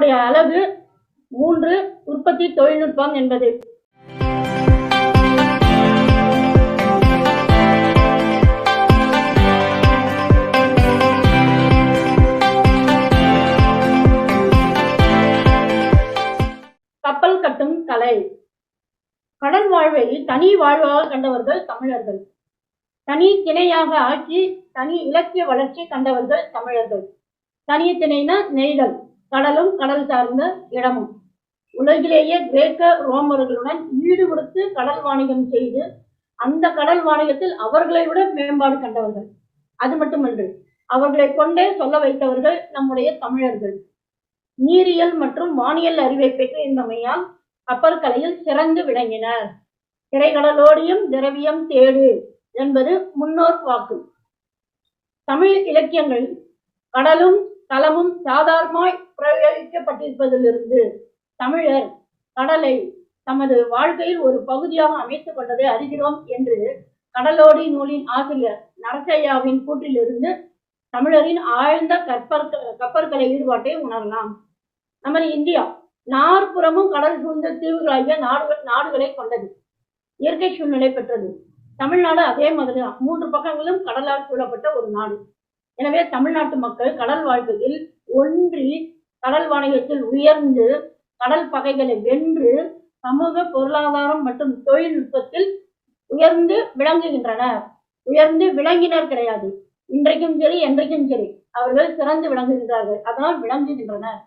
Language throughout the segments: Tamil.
நம்முடைய அழகு மூன்று உற்பத்தி தொழில்நுட்பம் என்பது. கப்பல் கட்டும் கலை. கடல் வாழ்வை தனி வாழ்வாக கண்டவர்கள் தமிழர்கள். தனி திணையாக ஆக்கி தனி இலக்கிய வளர்ச்சி கண்டவர்கள் தமிழர்கள். தனி திணைனா நெய்தல். கடலும் கடல் சார்ந்த இடமும். உலகிலேயே கிரேக்க ரோமர்களுடன் ஈடு கொடுத்து கடல் வாணிகம் செய்து அந்த கடல் வாணிகத்தில் அவர்களை விட மேம்பாடு கண்டவர்கள். அது மட்டுமன்று அவர்களை கொண்டே சொல்ல வைத்தவர்கள் நம்முடைய தமிழர்கள். நீரியல் மற்றும் வானியல் அறிவை பெற்றிருந்தமையால் கப்பல் கலையில் சிறந்து விளங்கினர். திரைக்கடலோடியும் திரவியம் தேடு என்பது முன்னோர் வாக்கு. தமிழ் இலக்கியங்கள் கடலும் களமும் சாதாரணமாய் பிரயோகிக்கப்பட்டிருப்பதிலிருந்து தமிழர் கடலை தமது வாழ்க்கையில் ஒரு பகுதியாக அமைத்துக் கொண்டதை அறிகிறோம் என்று கடலோடி நூலின் ஆசிரியர் நரசையாவின் கூற்றிலிருந்து தமிழரின் ஆழ்ந்த கற்பற் கப்பற்களை ஈடுபாட்டை உணரலாம். நமது இந்தியா நாற்புறமும் கடல் சூழ்ந்த தீவுகளாகிய நாடுகள் நாடுகளை கொண்டது. இயற்கை சூழ்நிலை பெற்றது. தமிழ்நாடு அதே மாதிரி மூன்று பக்கங்களும் கடலால் சூழப்பட்ட ஒரு நாடு. எனவே தமிழ்நாட்டு மக்கள் கடல் வாழ்க்கையில் ஒன்றி கடல் வாணிகத்தில் உயர்ந்து கடல் பகைகளை வென்று சமூக பொருளாதாரம் மற்றும் தொழில்நுட்பத்தில் உயர்ந்து விளங்குகின்றனர். உயர்ந்து விளங்கினர் கிடையாது. இன்றைக்கும் சரி என்றைக்கும் சரி அவர்கள் சிறந்து விளங்குகின்றார்கள். அதனால் விளங்குகின்றனர்.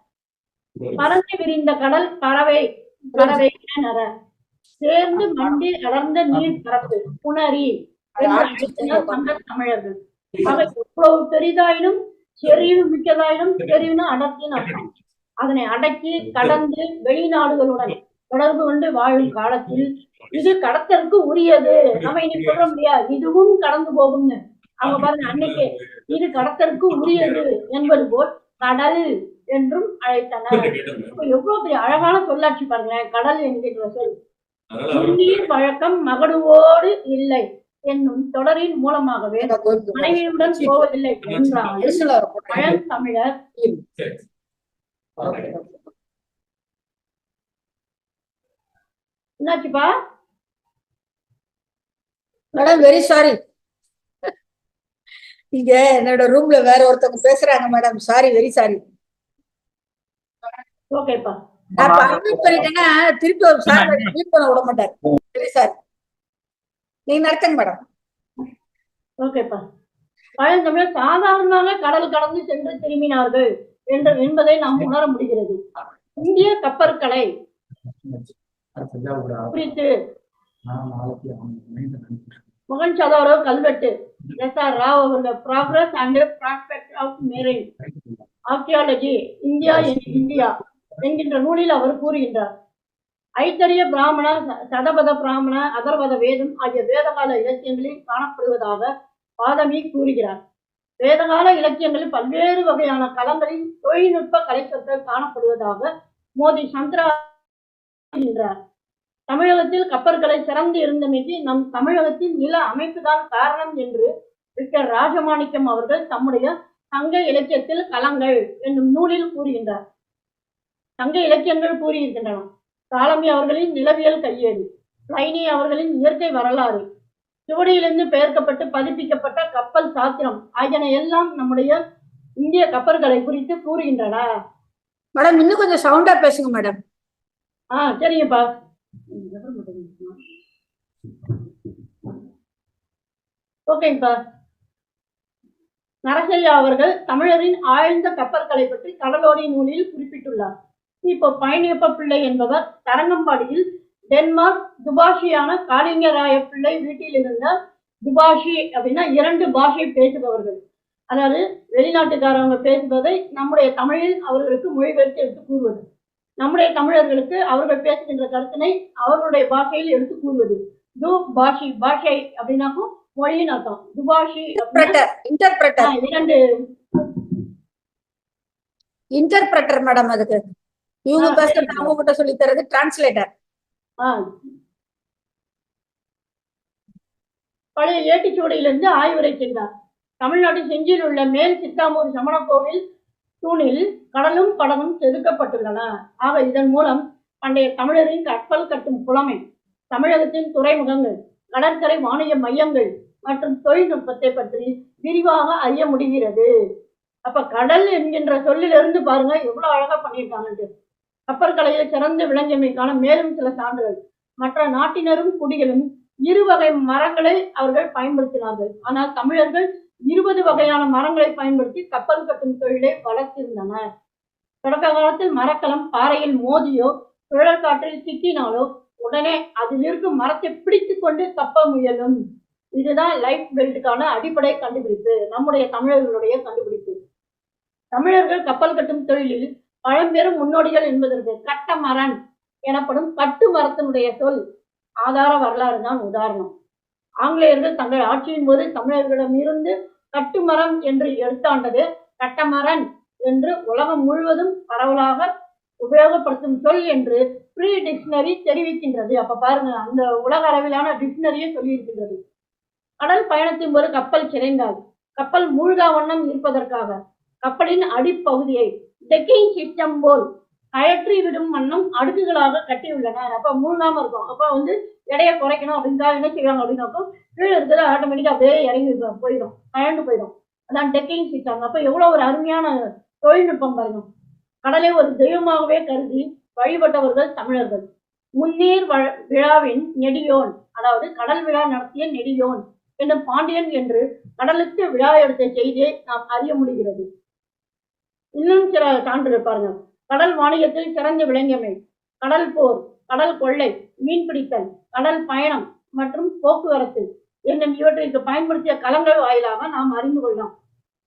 பறந்து விரிந்த கடல் பறவை பறவை இனநர. சேர்ந்து மண்டி அடர்ந்த நீர் பரப்பு புணரி. தமிழர்கள். அவை எவ்வளவு பெரிதாயினும் செறிவு மிக்கதாயினும் செறிவுன்னு அடர்த்தின்னு அர்த்தம் அதனை அடக்கி கடந்து வெளிநாடுகளுடன் தொடர்பு கொண்டு வாழும் காலத்தில் இது கடத்தலுக்கு உரியது. நம்ம இனி சொல்ல முடியாது. இதுவும் கடந்து போகும்னு. அவங்க பாருங்க அன்னைக்கு இது கடத்தலுக்கு உரியது என்பது போல் கடல் என்றும் அழைத்தனர். இப்ப எவ்வளவு பெரிய அழகான சொல்லாட்சி பாருங்களேன். கடல் என்கின்ற சொல். நீர் வழக்கம் மகடுவோடு இல்லை. என்னும் தொடரின் மூலமாகவே மனைவியுடன் போவதில்லை என்றால் பழந்தமிழர் என்னாச்சுப்பா? மேடம் வெரி சாரி இங்க என்னோட ரூம்ல வேற ஒருத்தவங்க பேசுறாங்க மேடம் சாரி வெரி சாரி ஓகேப்பா நான் பண்ணிட்டேன்னா திருப்பி ஒரு சார் பண்ண விட மாட்டார். வெரி சாரி நீங்க நடத்துங்க மேடம். ஓகேப்பா. பழந்தமிழர் சாதாரணமாக கடல் கடந்து சென்று திரும்பினார்கள் என்று என்பதை நாம் உணர முடிகிறது. இந்திய கப்பற்கலை. குறித்து மகன் சதாரோ கல்வெட்டு. எஸ் ஆர் ராவ் அவர்கள் progress and prospect of marine archaeology India in India என்கின்ற நூலில் அவர் கூறுகின்றார். ஐத்தரிய பிராமண சதபத பிராமண அதர்வத வேதம் ஆகிய வேதகால இலக்கியங்களில் காணப்படுவதாக பாதமி கூறுகிறார். வேதகால இலக்கியங்களில் பல்வேறு வகையான களங்களில் தொழில்நுட்ப கலைச்சொற்கள் காணப்படுவதாக மோதி சந்திரா கூறுகின்றார். தமிழகத்தில் கப்பற்களை சிறந்து இருந்தமைக்கு நம் தமிழகத்தின் நில அமைப்புதான் காரணம் என்று விக்டர் ராஜமாணிக்கம் அவர்கள் தம்முடைய சங்க இலக்கியத்தில் களங்கள் என்னும் நூலில் கூறுகின்றார். சங்க இலக்கியங்கள் கூறியிருக்கின்றன. தாலமி அவர்களின் நிலவியல் கையேடு பிளைனி அவர்களின் இயற்கை வரலாறு சுவடியிலிருந்து பெயர்க்கப்பட்டு பதிப்பிக்கப்பட்ட கப்பல் சாத்திரம் ஆகியன எல்லாம் நம்முடைய இந்திய கப்பல்களை குறித்து கூறுகின்றன. மேடம் இன்னும் கொஞ்சம் சவுண்டா பேசுங்க மேடம். ஆ சரிங்கப்பா. ஓகேங்கப்பா. நரசையா அவர்கள் தமிழரின் ஆழ்ந்த கப்பற்களை பற்றி கடலோடி நூலில் குறிப்பிட்டுள்ளார். இப்போ பழனியப்ப பிள்ளை என்பவர் தரங்கம்பாடியில் டென்மார்க் துபாஷியான காளிங்கராய பிள்ளை வீட்டில் இருந்த துபாஷி அப்படின்னா இரண்டு பாஷை பேசுபவர்கள். அதாவது வெளிநாட்டுக்காரவங்க பேசுவதை நம்முடைய தமிழில் அவர்களுக்கு மொழிபெயர்த்து எடுத்து கூறுவது. நம்முடைய தமிழர்களுக்கு அவர்கள் பேசுகின்ற கருத்தினை அவர்களுடைய பாஷையில் எடுத்து கூறுவது. து பாஷி பாஷை அப்படின்னாக்கும் மொழியின் அர்த்தம். துபாஷி இரண்டு இன்டர்பிரட்டர் மேடம் அதுக்கு. இவங்க பேசுறது. அவங்க கிட்ட சொல்லி தரது டிரான்ஸ்லேட்டர். பழைய ஏட்டுச்சுவடியிலிருந்து ஆய்வுரை செய்தார் தமிழ்நாட்டில் செஞ்சியில் உள்ள மேல் சித்தாமூர் சமண கோவில் தூணில் கடலும் படகும் செதுக்கப்பட்டுள்ளன. ஆக இதன் மூலம் பண்டைய தமிழரின் கப்பல் கட்டும் புலமை தமிழகத்தின் துறைமுகங்கள் கடற்கரை வாணிக மையங்கள் மற்றும் தொழில்நுட்பத்தை பற்றி விரிவாக அறிய முடிகிறது. அப்ப கடல் என்கின்ற சொல்லிலிருந்து பாருங்க எவ்வளவு அழகா பண்ணியிருக்காங்கன்ட்டு. கப்பல் கலையில் சிறந்து விளங்கியமைக்கான மேலும் சில சான்றுகள். மற்ற நாட்டினரும் குடிகளும் இரு வகை மரங்களை அவர்கள் பயன்படுத்தினார்கள். ஆனால் தமிழர்கள் இருபது வகையான மரங்களை பயன்படுத்தி கப்பல் கட்டும் தொழிலை வளர்த்திருந்தனர். தொடக்க காலத்தில் மரக்கலம் பாறையில் மோதியோ சுழல் காற்றில் சிக்கினாலோ உடனே அதில் இருக்கும் மரத்தை பிடித்து கொண்டு கப்ப முயலும். இதுதான் லைஃப் பெல்ட்டுக்கான அடிப்படை கண்டுபிடிப்பு. நம்முடைய தமிழர்களுடைய கண்டுபிடிப்பு. தமிழர்கள் கப்பல் கட்டும் தொழிலில் பழம்பெரும் முன்னோடிகள் என்பதற்கு கட்டமரன் எனப்படும் கட்டு மரத்தினுடைய சொல் ஆதார வரலாறு தான் உதாரணம். ஆங்கிலேயர்கள் தங்கள் ஆட்சியின் போது தமிழர்களிடமிருந்து கட்டுமரம் என்று எடுத்தாண்டது கட்டமரன் என்று உலகம் முழுவதும் பரவலாக உபயோகப்படுத்தும் சொல் என்று ப்ரீ டிக்ஷனரி தெரிவிக்கின்றது. அப்ப பாருங்க அந்த உலக அளவிலான டிக்ஷனரியே சொல்லியிருக்கின்றது. கடல் பயணத்தின் போது கப்பல் சிறைந்தால் கப்பல் மூழ்கா வண்ணம் இருப்பதற்காக கப்பலின் அடிப்பகுதியை டெக்கிங் சிஸ்டம் போல் அழற்றி விடும் வண்ணம் அடுக்குகளாக கட்டியுள்ளனர். அப்ப மூணாம இருக்கும். அப்ப வந்து எடையை குறைக்கணும் அப்படின்றா என்ன செய்வாங்க அப்படின்னாக்கோ கீழே இருக்கிறது ஆட்டோமேட்டிக்கா அப்படியே இறங்கி போயிடும். கழண்டு போயிடும். அதான் டெக்கிங் சிஸ்டம் அப்ப எவ்வளவு ஒரு அருமையான தொழில்நுட்பம் பாருங்க. கடலை ஒரு தெய்வமாகவே கருதி வழிபட்டவர்கள் தமிழர்கள். முன்னீர் விழாவின் நெடியோன் அதாவது கடல் விழா நடத்திய நெடியோன் என்னும் பாண்டியன் என்று கடலுக்கு விழா எடுத்த செய்தியை நாம் அறிய முடிகிறது. இன்னும் சில சான்று பாருங்க. கடல் வாணிகத்தில் சிறந்து விளங்கியமை கடல் போர் கடல் கொள்ளை மீன்பிடித்தல் கடல் பயணம் மற்றும் போக்குவரத்து என்னும் இவற்றிற்கு பயன்படுத்திய களங்கள் வாயிலாக நாம் அறிந்து கொள்ளலாம்.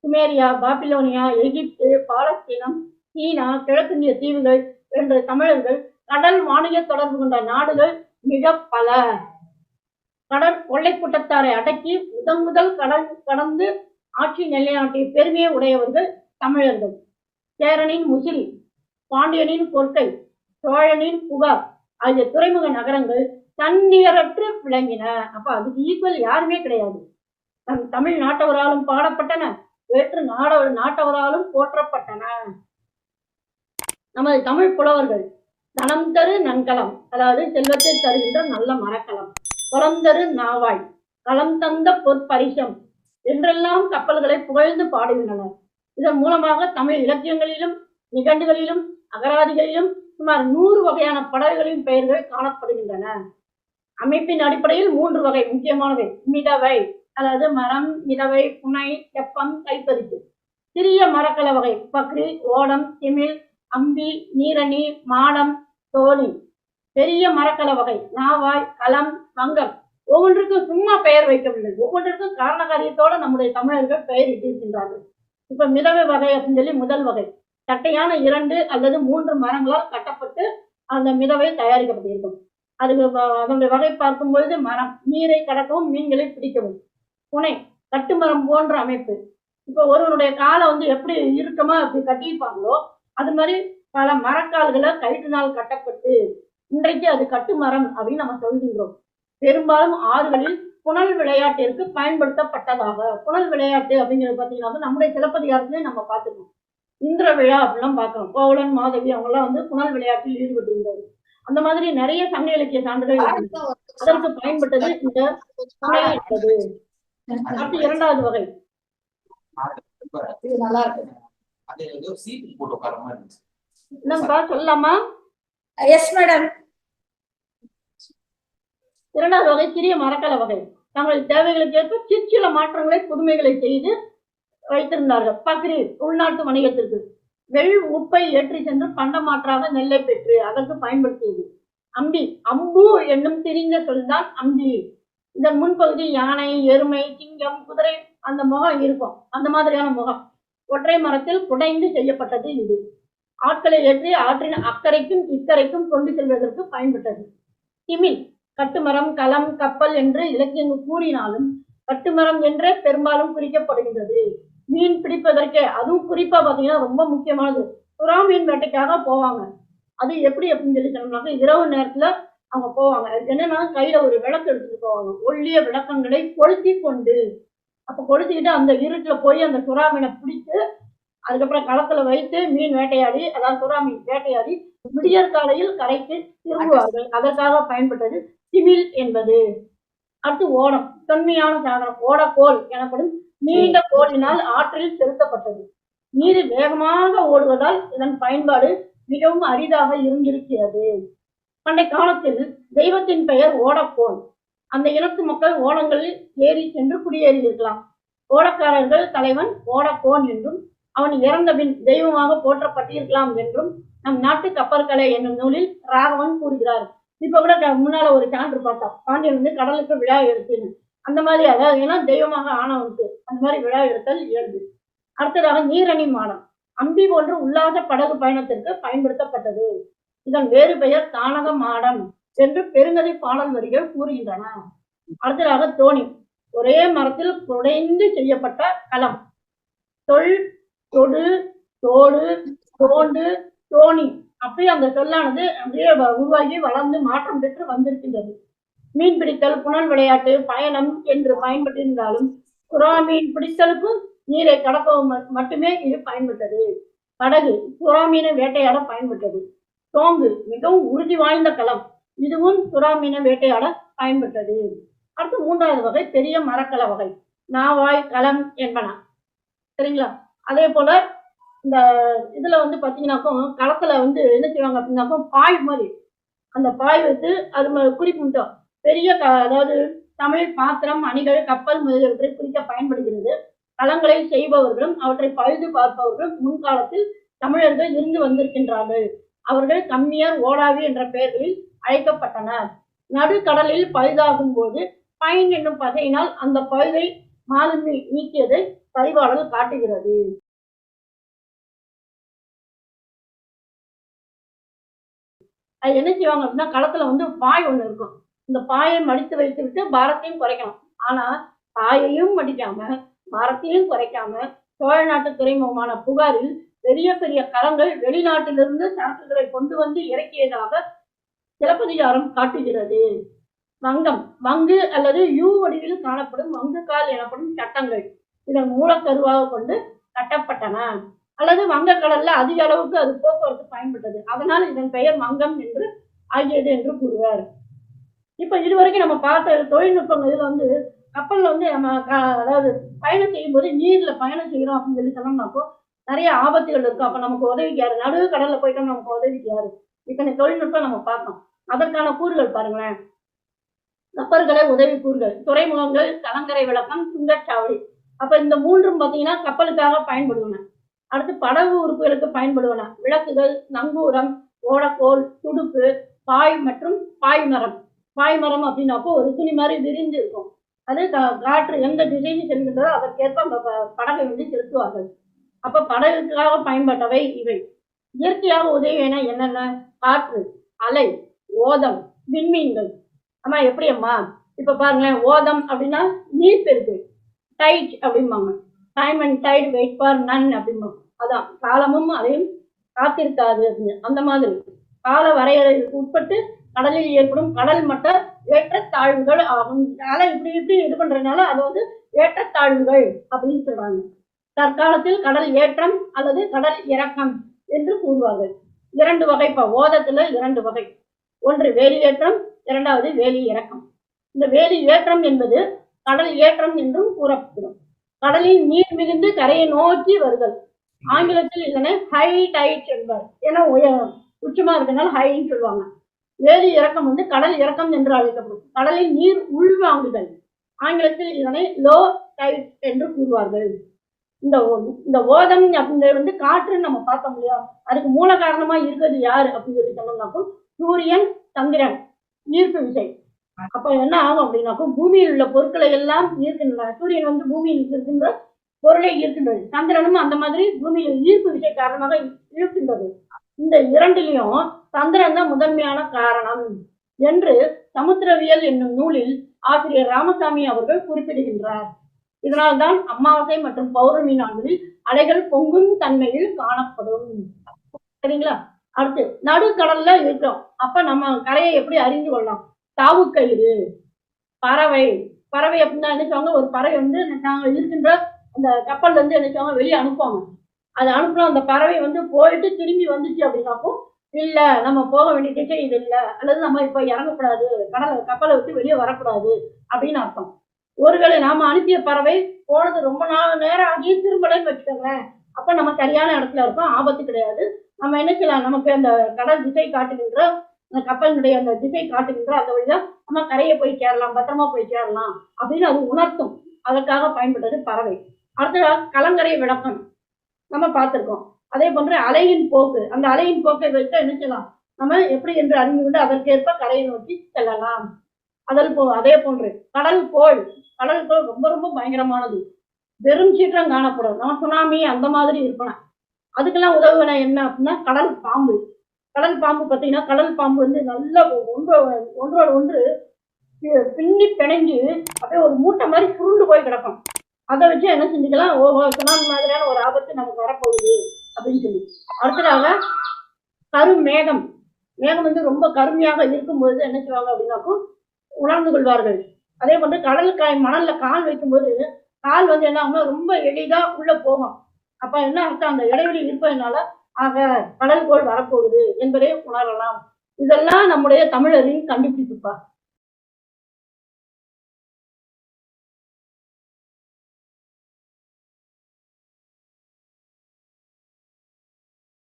சுமேரியா பாபிலோனியா எகிப்து பாலஸ்தீனம் சீனா கிழக்கிந்திய தீவுகள் என்ற தமிழர்கள் கடல் வாணிக தொடர்பு கொண்ட நாடுகள் மிக பல. கடல் கொள்ளை கூட்டத்தாரை அடக்கி முதன் முதல் கடல் கடந்து ஆட்சி நிலைநாட்டிய பெருமையை உடையவர்கள் தமிழர்கள். சேரனின் முசிறி பாண்டியனின் கொற்கை சோழனின் புகார் ஆகிய துறைமுக நகரங்கள் தன்னிகரற்று விளங்கின. அப்ப அதுக்கு ஈக்குவல் யாருமே கிடையாது. நம் தமிழ் நாட்டவராலும் பாடப்பட்டன வேற்று நாட நாட்டவராலும் போற்றப்பட்டன. நமது தமிழ் புலவர்கள் தனம் தரு நன்கலம் அதாவது செல்வத்தை தருகின்ற நல்ல மரக்கலம் குளம் தரு நாவாய் களம் தந்த பொற்பரிசம் என்றெல்லாம் கப்பல்களை புகழ்ந்து பாடுகின்றனர். இதன் மூலமாக தமிழ் இலக்கியங்களிலும் நிகண்டுகளிலும் அகராதிகளிலும் சுமார் நூறு வகையான படகுகளின் பெயர்கள் காணப்படுகின்றன. அமைப்பின் அடிப்படையில் மூன்று வகை முக்கியமானவை. மிதவை அதாவது மரம் மிதவை புனை தெப்பம் கைப்பரிசு சிறிய மரக்கல வகை பக்ரி ஓடம் திமிழ் அம்பி நீரணி மாடம் தோணி. பெரிய மரக்கல வகை நாவாய் களம் மங்கம். ஒவ்வொன்றுக்கும் சும்மா பெயர் வைக்கவில்லை. ஒவ்வொன்றுக்கும் காரண காரியத்தோடு நம்முடைய தமிழர்கள் பெயர் இட்டிருக்கின்றார்கள். இப்ப மிதவை வகை அப்படின்னு சொல்லி முதல் வகை. தட்டையான இரண்டு அல்லது மூன்று மரங்களால் கட்டப்பட்டு அந்த மிதவை தயாரிக்கப்பட்டிருக்கும். அதுக்கு அதனுடைய வகை பார்க்கும் பொழுது மரம் நீரை கடக்கவும் மீன்களை பிடிக்கவும். புனை கட்டுமரம் போன்ற அமைப்பு. இப்போ ஒருவனுடைய காலை வந்து எப்படி இறுக்கமா அப்படி கட்டியிருப்பாங்களோ அது மாதிரி பல மரக்கால்களை கயிற்றினால் கட்டப்பட்டு இன்றைக்கு அது கட்டுமரம் அப்படின்னு நம்ம சொல்கின்றோம். பெரும்பாலும் ஆறுகளில் புனல் விளையாட்டிற்கு பயன்படுத்தப்பட்டதாக. புனல் விளையாட்டு அப்படிங்கிறது பார்த்தீங்கன்னா நம்முடைய சிலப்பதிகாரத்திலே நம்ம பார்த்துக்கோம் இந்திர விழா அப்படிலாம் பார்க்கிறோம். கோவலன் மாதவி அவங்கெல்லாம் வந்து புனல் விளையாட்டில் ஈடுபட்டிருந்தார் அந்த மாதிரி நிறைய சங்க இலக்கிய சான்றுகள். அதற்கு பயன்பட்டது இந்த என்பது அடுத்து இரண்டாவது வகை. இது நல்லா இருக்கு. சொல்லலாமா? எஸ் மேடம் இரண்டாவது வகை சிறிய மரக்கல வகை. தங்கள் தேவைகளுக்கு ஏற்ப சிற்சில மாற்றங்களை புதுமைகளை செய்து வைத்திருந்தார்கள். பக்ரி உள்நாட்டு வணிகத்திற்கு. வெள் உப்பை ஏற்றி சென்று பண்டமாற்றாக நெல்லை பெற்று அதற்கு பயன்படுத்தியது. அம்பி அம்பு என்னும் திரிந்த சொல்தான் அம்பி. இதன் முன்பகுதி யானை எருமை சிங்கம் குதிரை அந்த முகம் இருக்கும். அந்த மாதிரியான முகம். ஒற்றை மரத்தில் குடைந்து செய்யப்பட்டது இது. ஆட்களை ஏற்றி ஆற்றின் அக்கறைக்கும் இக்கரைக்கும் கொண்டு செல்வதற்கு பயன்பட்டது. திமில் கட்டுமரம் களம் கப்பல் என்று இலக்கியங்கள் கூறினாலும் கட்டுமரம் என்றே பெரும்பாலும் குறிக்கப்படுகின்றது. மீன் பிடிப்பதற்கே அதுவும் குறிப்பா பாத்தீங்கன்னா ரொம்ப முக்கியமானது. சுறா மீன் வேட்டைக்காக போவாங்க. அது எப்படி அப்படின்னு சொல்லி சொன்னோம்னாக்க இரவு நேரத்துல அவங்க போவாங்க. அது என்னன்னா கையில ஒரு விளக்கு எடுத்துட்டு போவாங்க. ஒல்லிய விளக்கங்களை கொளுத்தி கொண்டு அப்ப கொளுத்திக்கிட்டு அந்த இருட்டுல போய் அந்த சுறா மீனை பிடித்து அதுக்கப்புறம் களத்துல வைத்து மீன் வேட்டையாடி அதாவது சுறா மீன் வேட்டையாடி விடியற் காலையில் கரைக்கு திரும்புவார்கள். அதற்காக பயன்பட்டது சிமில் என்பது. அடுத்து ஓடம் தொன்மையான சாதனம் ஓடக்கோல் எனப்படும் நீண்ட கோலினால் ஆற்றில் செலுத்தப்பட்டது. நீர் வேகமாக ஓடுவதால் இதன் பயன்பாடு மிகவும் அரிதாக இருந்திருக்கிறது. பண்டை காலத்தில் தெய்வத்தின் பெயர் ஓடக்கோல் அந்த இனத்து மக்கள் ஓடங்களில் ஏறி சென்று குடியேறியிருக்கலாம். ஓடக்காரர்கள் தலைவன் ஓடக்கோன் என்றும் அவன் இறந்த பின் தெய்வமாக போற்றப்பட்டிருக்கலாம் என்றும் நம் நாட்டு கப்பற்கலை என்னும் நூலில் ராகவன் கூறுகிறார். இப்ப கூட முன்னால ஒரு சான்று பார்த்தோம் பாண்டியன் வந்து கடலுக்கு விழா எடுத்துன்னு. அந்த மாதிரி அதாவது ஏன்னா தெய்வமாக ஆனவனுக்கு அந்த மாதிரி விழா எடுத்தல் இயல்பு. அடுத்ததாக நீரணி மாடம். அம்பி போன்று உள்ளாத படகு பயணத்திற்கு பயன்படுத்தப்பட்டது. இதன் வேறு பெயர் தானக மாடம் என்று பெருங்கதை பாடல் வரிகள் கூறுகின்றன. அடுத்ததாக தோணி. ஒரே மரத்தில் குடைந்து செய்யப்பட்ட களம். தொல் தொடு தோடு தோண்டு தோணி. அப்படியே அந்த சொல்லானது அப்படியே வ- உருவாகி வளர்ந்து மாற்றம் பெற்று வந்திருக்கின்றது. மீன் பிடித்தல் புனல் விளையாட்டு பயணம் என்று பயன்பட்டிருந்தாலும் புறா மீன் பிடித்தலுக்கும் நீரை கடக்கவும் ம- மட்டுமே இது பயன்பட்டது. படகு புறா மீனை வேட்டையாட பயன்பட்டது. தோங்கு மிகவும் உறுதி வாய்ந்த களம். இதுவும் புறா மீனை வேட்டையாட பயன்பட்டது. அடுத்து மூன்றாவது வகை பெரிய மரக்கல வகை. நாவாய் களம் என்பன. சரிங்களா? அதே போல இந்த இதுல வந்து பாத்தீங்கன்னாக்கும் களத்துல வந்து என்ன செய்வாங்க அப்படின்னாக்கும் பாய் மாதிரி அந்த பாய் வச்சு அது ம- குறிப்பிட்டோம் பெரிய க அதாவது தமிழ் பாத்திரம் அணிகள் கப்பல் முதலியவற்றை குறிக்க பயன்படுகிறது. களங்களை செய்பவர்களும் அவற்றை பழுது பார்ப்பவர்களும் முன்காலத்தில் தமிழர்கள் இருந்து வந்திருக்கின்றார்கள். அவர்கள் கம்மியார் ஓடாவி என்ற பெயர்களில் அழைக்கப்பட்டனர். நடுக்கடலில் பழுதாகும் போது பயன் என்னும் பகையினால் அந்த பழுதை மாலுமி நீக்கியதை பரிபாடல் காட்டுகிறது. அது என்ன செய்வாங்க அப்படின்னா களத்துல வந்து பாய் ஒண்ணு இருக்கும். இந்த பாயை மடித்து வைத்து விட்டு பாரத்தையும் குறைக்கணும். ஆனா பாயையும் மடிக்காம பாரத்தையும் குறைக்காம சோழ நாட்டு துறைமுகமான புகாரில் பெரிய பெரிய கலங்கள் வெளிநாட்டிலிருந்து சரக்குகளை கொண்டு வந்து இறக்கியதாக சிலப்பதிகாரம் காட்டுகிறது. வங்கம் வங்கு அல்லது யூ வடிவில் காணப்படும் வங்குகால் எனப்படும் சட்டங்கள். இதன் மூலக்கருவாக கொண்டு கட்டப்பட்டன. அல்லது வங்கக்கடல்ல அதிக அளவுக்கு அது போக்குவரத்து பயன்பட்டது. அதனால் இதன் பெயர் மங்கம் என்று ஆகியது என்று கூறுவார். இப்ப இதுவரைக்கும் நம்ம பார்த்த தொழில்நுட்பங்கள் இதுல வந்து கப்பல்ல வந்து நம்ம க- அதாவது பயணம் செய்யும்போது நீர்ல பயணம் செய்யறோம் அப்படின்னு சொல்லி சொன்னோம்னாக்கோ நிறைய ஆபத்துகள் இருக்கும். அப்ப நமக்கு உதவிக்கு யாரு? நடுவு கடல்ல போயிட்டோம் நமக்கு உதவிக்கு யாரு? இத்தனை தொழில்நுட்பம் நம்ம பார்த்தோம் அதற்கான கூறுகள் பாருங்களேன். கப்பல்களை உதவி கூறுகள். துறைமுகங்கள் கலங்கரை விளக்கம் சுங்கச்சாவடி. அப்ப இந்த மூன்றும் பாத்தீங்கன்னா கப்பலுக்காக பயன்படுவன அடுத்து படகு உறுப்புகளுக்கு பயன்படுவன விளக்குகள் நங்கூரம் ஓடக்கோல் துடுப்பு பாய் மற்றும் பாய்மரம் பாய்மரம் அப்படின்னாப்போ ஒரு துணி மாதிரி விரிந்து இருக்கும். அது கா- காற்று எந்த திசையில் செல்கின்றதோ அதற்கேற்ப அந்த ப- படகை வந்து செலுத்துவார்கள். அப்ப படகுக்காக பயன்பட்டவை இவை. இயற்கையாக உதவியன என்னென்ன? காற்று அலை ஓதம் விண்மீன்கள். அம்மா எப்படி அம்மா இப்ப பாருங்களேன் ஓதம் அப்படின்னா நீர் பெருக்கு டைட் அப்படிம்பாங்க. Time and tide wait for none அப்படின்னு அதான் காலமும் அதையும் காத்திருக்காது அப்படின்னு. அந்த மாதிரி. கால வரையறைக்கு உட்பட்டு கடலில் ஏற்படும் கடல் மட்ட ஏற்றத்தாழ்வுகள் ஆகும். அலை இப்படி இப்படி இது பண்றதுனால அது வந்து ஏற்றத்தாழ்வுகள் அப்படின்னு சொல்றாங்க. தற்காலத்தில் கடல் ஏற்றம் அல்லது கடல் இறக்கம் என்று கூறுவார்கள். இரண்டு வகை இப்ப ஓதத்துல இரண்டு வகை. ஒன்று வேலி ஏற்றம் இரண்டாவது வேலி இறக்கம். இந்த வேலி ஏற்றம் என்பது கடல் ஏற்றம் என்றும் கூறப்படும். கடலில் நீர் மிகுந்து கரையை நோக்கி வருதல். ஆங்கிலத்தில் இதனை ஹை டைட் என்பார். ஏன்னா உய உச்சமா இருக்கனால ஹைன்னு சொல்லுவாங்க. வேலி இறக்கம் வந்து கடல் இறக்கம் என்று அழைக்கப்படும். கடலில் நீர் உள்வாங்குதல். ஆங்கிலத்தில் இதனை லோ டைட் என்று கூறுவார்கள். இந்த ஓ- இந்த ஓதம் அப்படிங்கிறது வந்து காற்றுன்னு நம்ம பார்த்தோம் இல்லையா? அதுக்கு மூல காரணமா இருக்கிறது யாரு அப்படின்னு சொல்லி சொன்னோம்னாக்கும் சூரியன் சந்திரன் ஈர்ப்பு விசை. அப்ப என்ன ஆகும் அப்படின்னாக்கும் பூமியில் உள்ள பொருட்களை எல்லாம் ஈர்க்கின்றன. சூரியன் வந்து பூமியில் இருக்கின்ற பொருளை ஈர்க்கின்றது. சந்திரனும் அந்த மாதிரி பூமியில் ஈர்ப்பு விசை காரணமாக இழுக்கின்றது இந்த இரண்டிலையும் சந்திரன் தான் முதன்மையான காரணம் என்று சமுத்திரவியல் என்னும் நூலில் ஆசிரியர் ராமசாமி அவர்கள் குறிப்பிடுகின்றார். இதனால்தான் அமாவாசை மற்றும் பௌர்ணமி நாட்களில் அலைகள் பொங்கும் தன்மையில் காணப்படும். சரிங்களா? அடுத்து நடுக்கடல்ல இருக்கோம் அப்ப நம்ம கரையை எப்படி அறிந்து கொள்ளலாம்? தாவுக்கயிறு பறவை. பறவை அப்படின்னா என்ன ஒரு பறவை வந்து நாங்கள் இருக்கின்ற அந்த கப்பல்ல இருந்து என்ன வெளியே அனுப்புவாங்க. அது அனுப்புன அந்த பறவை வந்து போயிட்டு திரும்பி வந்துச்சு அப்படின்னாக்கும் இல்ல நம்ம போக வேண்டிய திசை இது இல்லை. அல்லது நம்ம இப்போ இறங்கக்கூடாது. கடலை கப்பலை விட்டு வெளியே வரக்கூடாது. அப்படின்னு அர்த்தம். ஒருவேளை நாம அனுப்பிய பறவை போனது ரொம்ப நாள் நேரம் ஆகி திரும்பலன்னு வச்சுக்கோங்களேன். அப்ப நம்ம சரியான இடத்துல இருக்கோம். ஆபத்து கிடையாது. நம்ம என்ன செய்யலாம்? நமக்கு அந்த கடல் திசை காட்டுகின்ற அந்த கப்பலினுடைய அந்த திசை காட்டுகின்ற அந்த வழிதான் நம்ம கரையை போய் சேரலாம் பத்திரமா போய் சேரலாம் அப்படின்னு அது உணர்த்தும். அதற்காக பயன்பட்டது பறவை. அடுத்ததாக கலங்கரை விளக்கம் நம்ம பார்த்துருக்கோம். அதே போன்று அலையின் போக்கு. அந்த அலையின் போக்கை வைத்து என்ன செய்யலாம்? நம்ம எப்படி என்று அறிந்து கொண்டு அதற்கேற்ப கரையை நோக்கி செல்லலாம். அதல் போ அதே போன்று கடல் கோள். கடல் கோள் ரொம்ப ரொம்ப பயங்கரமானது. வெறும் சீற்றம் காணப்படும். நம்ம சுனாமி அந்த மாதிரி இருப்பன. அதுக்கெல்லாம் உதவுன என்ன அப்படின்னா கடல் பாம்பு. கடல் பாம்பு பார்த்தீங்கன்னா கடல் பாம்பு வந்து நல்லா ஒன்றோ ஒன்றோட ஒன்று பின்னி பிணைஞ்சு அப்படியே ஒரு மூட்டை மாதிரி சுருண்டு போய் கிடக்கும். அதை வச்சு என்ன செஞ்சுக்கலாம்? ஓஹோ சுனாமி மாதிரியான ஒரு ஆபத்து நமக்கு வரப்போகுது அப்படின்னு சொல்லி. அடுத்ததாக கருமேகம். மேகம் வந்து ரொம்ப கருமையாக இருக்கும்போது என்ன செய்வாங்க அப்படின்னாக்கும் உணர்ந்து கொள்வார்கள். அதே போன்று கடல் காய் மணல்ல கால் வைக்கும்போது கால் வந்து என்ன ஆகும்னா ரொம்ப எளிதாக உள்ள போகும். அப்ப என்ன அர்த்தம்? அந்த இடைவெளி இருப்பதனால ஆக கடல் கோள் வரப்போகுது என்பதை உணரலாம். இதெல்லாம் நம்முடைய தமிழரின் கண்டுபிடிப்புப்பா.